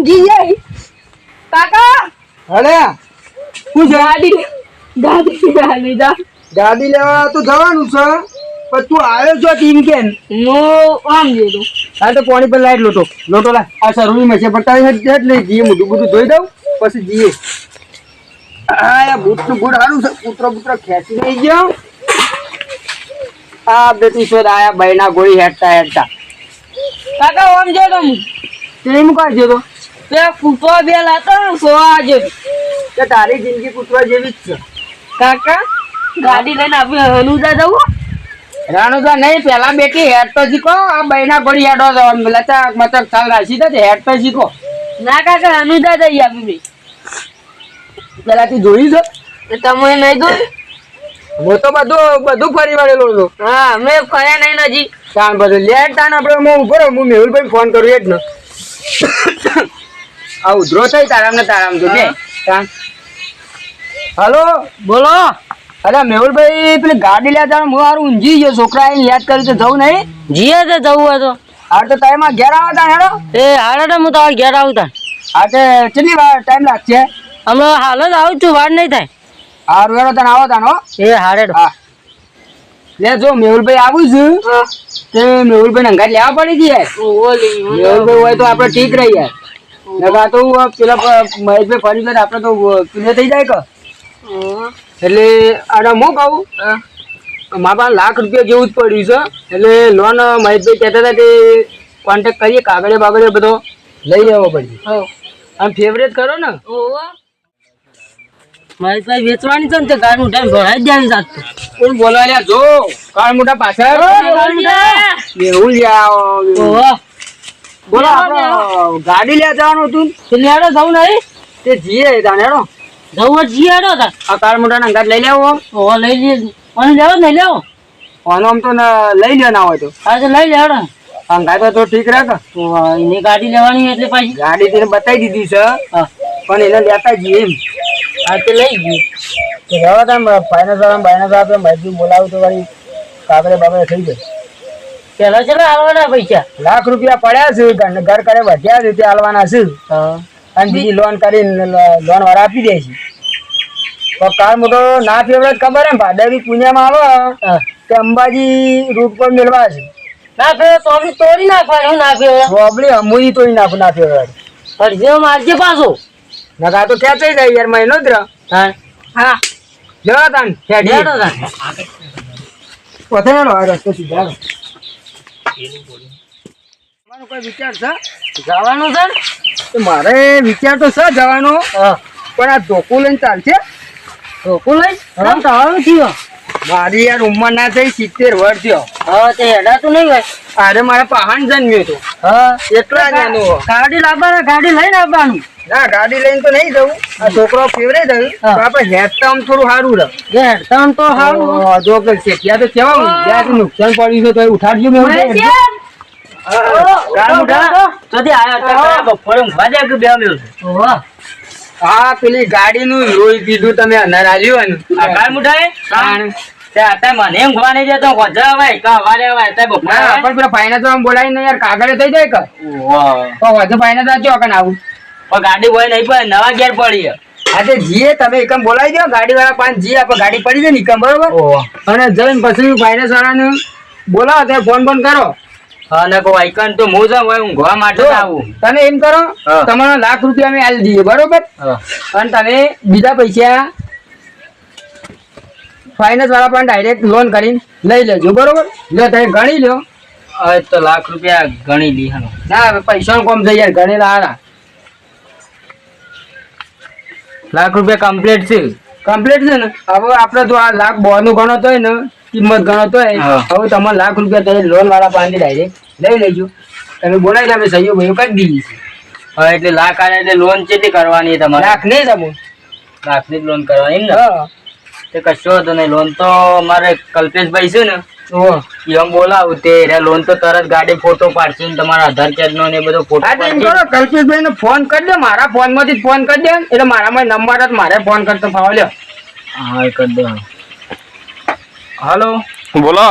ઊંઘી જાય. કાકા! અરે! હું ગાડી ગાડી લઈ જા. ગાડી લેવા તો જવાનું છે પણ તું આવ્યો છો ટીમ કેન હું આમ જઈ હા તો પાણી પર લાઈટ લોટો. લોટો લા આ સરુની મશે પટાવી જ જ નહીં જઈએ મોટું બધું ધોઈ દઉં પછી જઈએ. આ બૂટનું ગુડ હારું છે કૂતરો કૂતરો ખેંચી નહીં ગયો. આ બેટી શોધ આયા બૈના ગોળી હેડતા હેડતા કાકા આમ જઈ તો તે એમ કાઢ તો તે ફૂટવા બે લાતો સો આજે કે તારી જિંદગી ફૂટવા જેવી જ છે. કાકા ગાડી લઈને આપણે હનુદા જવું? રાણુદા નહીં પેલા બેટી હેડ તો શીખો. આ બૈના ગોળી હેડો તો લચક મચક ચાલ રાખી તો હેડ તો શીખો. ના કાકા હનુદા જઈ આપી બે પેલા તું જોઈ દો તમે નહીં જોયું? હું તો બધું બધું ફરી વળેલો છું. હા મેં ફર્યા નહીં હજી. તાણ બધું. લેટ તાણ આપણે હું ઊભો હું મેહુલભાઈ ફોન કરું એ જ ને. આ ઉધરો થઈ તારામ ને તારામ તો બે. તાણ. હલો બોલો. અરે મેહુલભાઈ પેલી ગાડી લેતા હું હારું ઊંઘી ગયો છોકરા આઈને યાદ કરી તો જવું નહીં? જીએ તો જવું હોય તો. હાર તો ટાઈમ ઘેર આવતા હેડો. એ હારે તો હું તમારે ઘેર આવતા હા તે કેટલી વાર ટાઈમ લાગશે? અમે હાલ જ આવું છું વાર નહીં થાય. હારું હેડો તને આવો તાનો એ હારે હા. લે જો મેહુલભાઈ આવું છું. તે મેહુલભાઈ ને અંગાત લેવા પડી ગઈ યાર મેહુલભાઈ હોય તો આપણે ઠીક રહી યાર નકા તો પેલા મહેશભાઈ ફરી ગયા આપણે તો ક્લિયર થઈ જાય કે? એટલે આને હું કહું મારા પાસે લાખ રૂપિયા જેવું જ પડ્યું છે. એટલે લોન મહેશભાઈ કહેતા હતા કે કોન્ટેક્ટ કરીએ કાગળે બાગળે બધો લઈ લેવો પડશે આમ ફેવરેટ કરો ને? મહેશભાઈ વેચવાની છે ને તે કાર મોટા ભરાઈ જ જાય સાત કોણ બોલવા લ્યા? જો કાર મોટા પાછળ. એવું લ્યા બોલો આપણે ગાડી લેવા જવાનું હતું. લેડો જવું નહીં? તે જીએ તાણે હેડો. જવું જીએ હેડો તાર આ કાર મોટા અંગાત લઈ લેવો. ઓ લઈ લે ઓને લેવો નહીં લેવો. આનો આમ તો લઈ લે ના હોય તો. આજે લઈ લેડો અંગાત તો ઠીક કે એની ગાડી લેવાની એટલે પાછી. ગાડી તેને બતાવી દીધી છે. પણ એને લેતા જઈએ એમ. હા તે લઈ ગઈ તો જવા તા ફાઇનાન્સ વાળા ફાઇનાન્સ આપણે મજદૂર બોલાવું તો વળી કાગળે બાબરે થઈ જાય. પેલા છે આવવાના પૈસા. લાખ રૂપિયા પડ્યા છે ઘર કરે વધ્યા છે તે હાલવાના છે. અને બીજી લોન કરીને લોન વાળા આપી દે છે. તો કાર મોટો ના ફેવરેટ ખબર હે ભાદરવી પૂજામાં આવે. કે અંબાજી રૂટ પર મેળવા છે. ના ફેર તો અમે તોડી નાખવાનું ના ફેર પ્રોબ્લેમ અમુરી તોડી નાખું ના ફેવરેટ ફરજે મારજે પાછો. નકા તો ખેંચાઈ જાય યાર મહિનો જ હા. હા. જવા તાન. લેડો તાર પથરેલો આ રસ્તો સીધા. તમારો કોઈ વિચાર છે? જવાનો છે મારે વિચાર તો છે જવાનો. હા. પણ આ ધોકું લઈને ચાલશે? રોકું લઈ કેમ થવાનું થયું. મારી યાર ઉંમર ના થઈ સિત્તેર વર્ષ થયો. હા તે હેડાતું નહીં હોય. અરે મારા પહાણ જન્મ્યો હતો. હા. એટલા ગાડી લાવવાના ગાડી લઈને આવવાનું. ના ગાડી લઈને તો નહીં જવું. આ છોકરો ફેવરે હા. તો આપણે હેઠ આમ થોડું સારું રહે. જે હેડતા તો સારું. જો કે શેઠિયા તો કેવા જ્યાંથી નુકસાન પડ્યું છે તો એ ઉઠાડજો મેં. હા પેલી ગાડીનું લોહી પીધું તમે અંદર આવ્યું ને. તાણ. ના પણ પેલા ફાઇનાન્સ વાળાને બોલાવીને યાર કાગળ થઈ જાય કે? તો વધુ ફાઇનાન્સ આજો કે આવું? ગાડી હોય નહીં પણ નવા ગેર પડી આજે જીએ તમે એકમ બોલાવી દો ગાડી વાળા પાંચ જીએ આપણે ગાડી પડી છે ને એકમ બરોબર? અને જઈને પછી ફાઇનાન્સ વાળાને બોલાવો ત્યારે ફોન ફોન કરો. અને કો આઈકન તો મોજ હોય હું ઊંઘવા માટે આવું. તમે એમ કરો. તમારો લાખ રૂપિયા અમે આલી દઈએ બરોબર? અને તમે બીજા પૈસા ફાઇનાન્સ વાળા પણ ડાયરેક્ટ લોન કરીને લઈ લેજો બરોબર? જો તમે ગણી લો તો લાખ રૂપિયા ગણી લી ના. પૈસા કોમ થઈ યાર ગણેલા હારા. લાખ રૂપિયા કમ્પ્લીટ છે. કમ્પ્લીટ છે ને? હવે આપણે તો આ લાખ બોનું ગણો તો હોય ને કિંમત ગણો તો હોય. હવે તમારે લાખ રૂપિયા તમે લોન વાળા પાસે ડાયરેક્ટ લઈ લેજો. તમે બોલાવી તમે સહીઓ ભાઈઓ કરી દીધી છે હવે એટલે લાખ આને એટલે લોન કેટલી કરવાની તમારે? લાખ નહીં તમે. લાખની જ લોન કરવાની ને? તે કશો હતો નહીં લોન તો મારે કલ્પેશભાઈ છે ને. ઓહો. આમ બોલાવું તે લોન તો તરત ગાડી ફોટો પાડશે ને તમારા આધાર કાર્ડ નો ને એ બધો ફોટો પાડશે. કરો કલ્પેશભાઈ ને ફોન કરી દે મારા ફોનમાંથી ફોન કરી દે એટલે મારામાં નંબર જ મારે ફોન કરતો ફાવ લ્યો. હા કરી દો. હાલો. બોલો.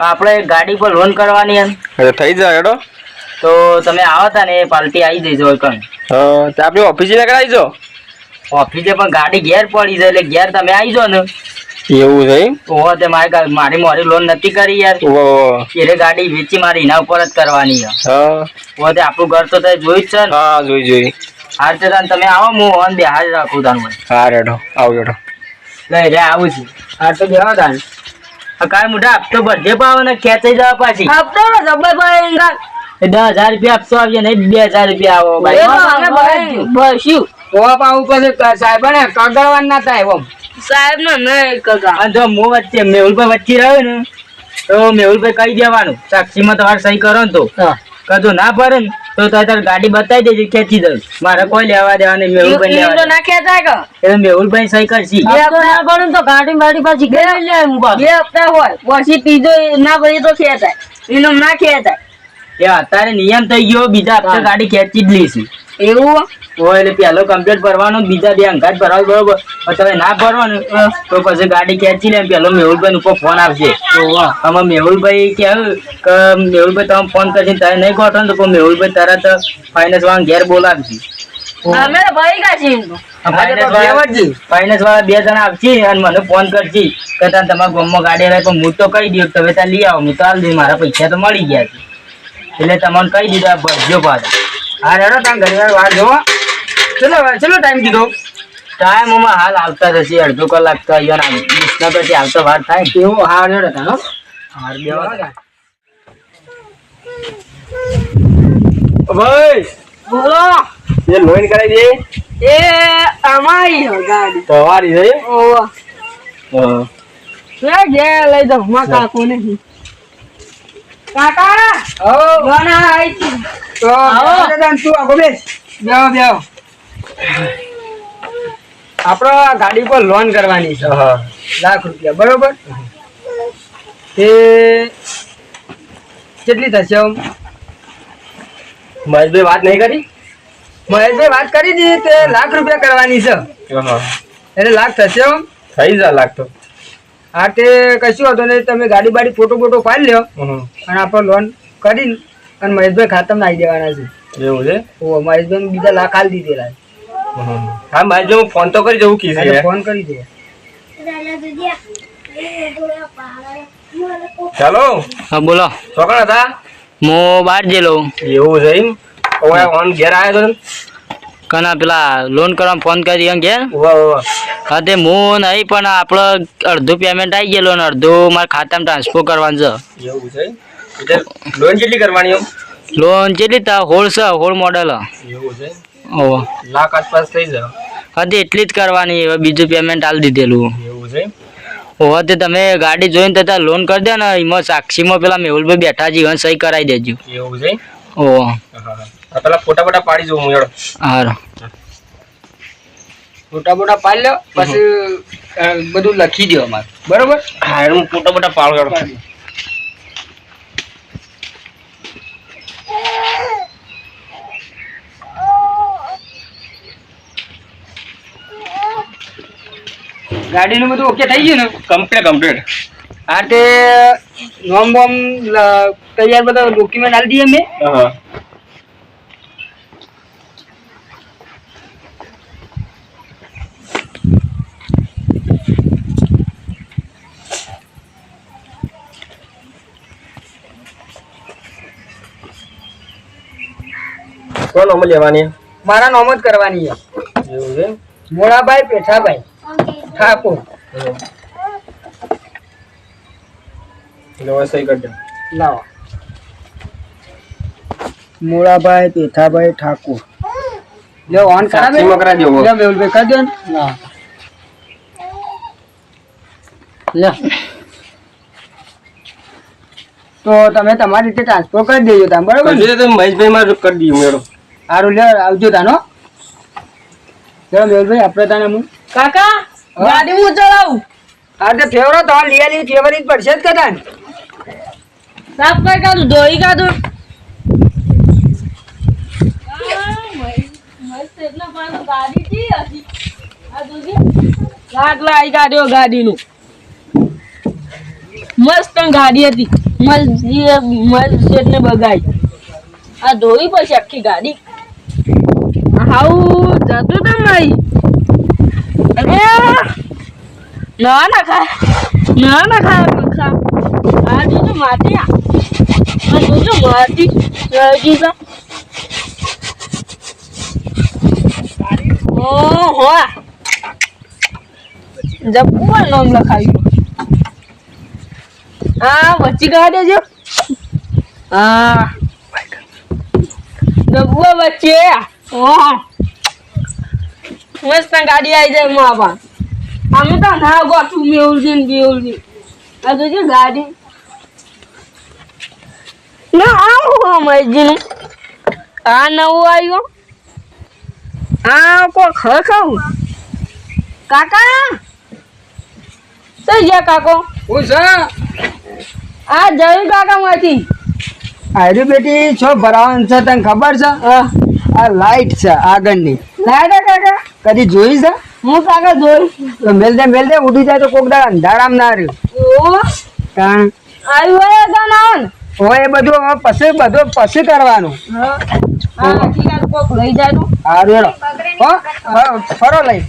આપણે ગાડી પર લોન કરવાની એમ. અરે થઈ જાય એડો તો તમે આવો તા ને એ પાર્ટી આવી જઈજો કણ. હા તો આપણે ઓફિસે ના કરાવી જો. ઓફિસે પણ ગાડી ઘેર પડી છે એટલે ઘેર તમે આવી જાઓ ને. એવું છે એમ? ઓહો તે મારી મારી મોરી લોન નથી કરી યાર. ઓહો. એટલે ગાડી વેચી મારી એના ઉપર જ કરવાની હા. ઓહો તે આપણું ઘર તો તે જોયું જ છે ને? હા જોઈ જોઈ હાર તે તાન તમે આવો હું ઓન બે હાજર રાખું તાન મને હા રેડો. આવ રેડો. લઈ રે આવું છું. હા તો બેહો તાન આ કાંઈ મોટા હપ્તો બધે પાવ ને ખેંચાઈ જવા પાછી. હપ્તો જબર ભાઈ દસ હજાર રૂપિયા હપ્તો આવીએ ને બે હજાર રૂપિયા આવો. ભાઈ બસ્યું ઓવા પાવું પછી સાહેબ ને કગળવાન ના થાય ઓમ. સાહેબ નો નહીં કગા. અને જો હું વચ્ચે મેહુલભાઈ વચ્ચે રહ્યો ને તો મેહુલભાઈ કહી દેવાનું સાક્ષીમાં તમારે સહી કરો ને તો. કદો ના ભરે ને તો તારે ગાડી બતાવી દેજે ખેંચી દઉં. મારે કોઈ લેવા દેવા નહીં મેહુલભાઈ લેવા દેવા. ના ખેંચાય કે. એટલે મેહુલભાઈ સહી કરશી. બે હપ્તા ભરું તો ગાડી બાડી પાછી ગઈ લે એમ બે હપ્તા હોય પછી પીજો ના ભરી તો ખેંચાય. એનો ના ખેંચાય. એ અત્યારે નિયમ થઈ ગયો બીજા હપ્તા ગાડી ખેંચી જ લઈશું. એવું? હોય એટલે પેલો કમ્પ્લેટ ભરવાનો બીજા બે અંગાત ભરવા બરોબર? તમે ના ભરવાનું તો પછી ગાડી ખેંચી લે પેલો મેહુલભાઈ ઉપર ફોન આવશે. આમાં મેહુલભાઈ કેવું કે મેહુલભાઈ તમે ફોન કરશે તારે નહીં ગોઠવો ને તો મેહુલભાઈ તરત ફાઇનાન્સ વાળા ઘેર બોલાવશે. ફાઇનાન્સ વાળા બે જણા આવશે અને મને ફોન કરશે કે તાર તમારા ગામમાં ગાડી આવે પણ હું તો કહી દઉં તમે ત્યાં લઈ આવો હું તો આવી મારા પૈસા તો મળી ગયા છે. એટલે તમને કહી દીધું ભરજો પાછા. હા રેડો તમે ઘણી વાર વાર જોવો ચલો ચલો ટાઈમ કીધો. ટાઈમમાં હાલ આવતા થશે અડધો કલાક તો અહીંયા ના પછી આવતો વાર થાય. કેવો હાર હા રેડો તાનો હાર બેવા થાય. ભાઈ! બોલો. એ લોઈન કરાવી દે. એ અમારી હો ગાડી. તમારી છે ઓવા હા. લે જે લઈ દો માં કાકો ને કાકા! ઓ ગણા આઈ તો આવો. દાદા તું આગો બેસ? બેહો બેહો. આપણો આ ગાડી પર લોન કરવાની છે. હા. લાખ રૂપિયા બરોબર? તે કેટલી થશે આમ? મહેશભાઈ વાત નહીં કરી? મહેશભાઈ વાત કરી હતી તે લાખ રૂપિયા કરવાની છે. એટલે લાખ થશે આમ? થઈ જાય લાખ તો. હા તે કશું હતું નહીં તમે ગાડી બાડી ફોટો ફોટો પાડી લ્યો અને આપણે લોન કરી અને મહેશભાઈ ખાતમ નાખી દેવાના છે. એવું છે? ઓ મહેશભાઈ બીજા લાખ હાલ દીધેલા છે. હા મહેશભાઈ જો ફોન તો કરી જવું કીધું ફોન કરી દે. ચાલો. હા બોલો. છોકરા હતા? હું બહાર જેલો એવું છે એમ? ઓય ઓન ઘેર આવ્યો તો કના પેલા લોન કરવા ફોન કરી એમ ઘેર? હા તે હું નહીં પણ આપણો અડધું પેમેન્ટ આવી ગયેલું ને અડધું મારા ખાતામાં ટ્રાન્સફર કરવાનું છે. એવું છે લોન કેટલી કરવાની લોન કેટલી તા? હોળ છે હોળ મોડલ એવું છે ઓહો. લાખ આસપાસ થઈ જાય હા તે એટલી જ કરવાની હવે બીજું પેમેન્ટ આલી દીધેલું. એવું છે ઓહો તે તમે ગાડી જોઈને તથા લોન કરી દે ને એમાં સાક્ષીમાં પેલા મેહુલભાઈ બેઠા છે સહી કરાવી દેજો. એવું છે ઓહો. હા પેલા ફોટા ફોટા પાડી જવું હું હેડો હારું. ફોટા બોટા પાડી લો પછી બધું લખી દો અમારે. બરોબર? હા હું ફોટા ફોટા પાડ હેડો. ગાડીનું બધું ઓકે થઈ ગયું ને? કમ્પ્લીટ કમ્પ્લીટ હા તે નોમ બોમ તૈયાર બધા ડોક્યુમેન્ટ આલી દઈએ મેં હા. કોણ નોમ લેવાની મારા નોમ જ કરવાની છે. એવું છે? મોળાભાઈ પેઠાભાઈ. એટલે હવે સહી કરી દે. લાવો. મોળાભાઈ પેઠાભાઈ ઠાકોર. લે ઓન કરાવે? સાક્ષીમાં કરાવી દેવો લે મેહુલભાઈ કરી દો ને. લે. તો તમે તમારી રીતે ટ્રાન્સફર કરી દેજો તમે બરોબર છે કશું તો મહેશભાઈ માં કરી દઈએ મેળો. સારું લે આવજો તાનો ચલો મેહુલભાઈ આપણે તાને હું કાકા! ગાડી હું ચલાવું? હા તો ફેવરો તો લઈ આલી ફેવરી પડશે જ કદાચ. સાફ કઈ કાઢું ધોઈ કાઢું આટલા આવી કાઢ્યો ગાડીનું. મસ્ત ગાડી હતી. મસ્ત ને બગાઈ. આ ધોઈ પછી આખી ગાડી. હાઉ જતું તમારી ના ના ખાય. ના ના ખાય પંખા આ જોજો માટી આ. જોજો માટી. લાગી જા ઓહો જબ્બર નામ લખાવ્યું. હા, વચ્ચી કાઢ દેજો હા. જબ્બર વચ્ચે. ઓહ. મસ્ત ગાડી આવી જાય માં પણ. અમે તો ના ગોઠું મેળવી ને બેવડી આ જોજો ગાડી. ના આવું અમારીજીનું આ નવું આવ્યું આ કોઈ ખખાવું કાકા? થઈ ગયા કાકો? હું છે? આ જયું કાકા માંથી આયરી બેટી છો ભરાવાનું છે તને ખબર છે? આ લાઈટ છે આગળની. લાડા કાકા. કદી જોઈ છે? હું કાકા જોઈ. તો મેલ દે મેલ દે ઉડી જાય તો કોક દાડા અંધારામ ના રહ્યું. ઓ કારણ આવ્યું હોય તો ના હવે એ બધું હવે પછી બધું પછી કરવાનું. હા હા કોક લઈ જાય તો. હા રેડો હો હો, ફરો લઈ.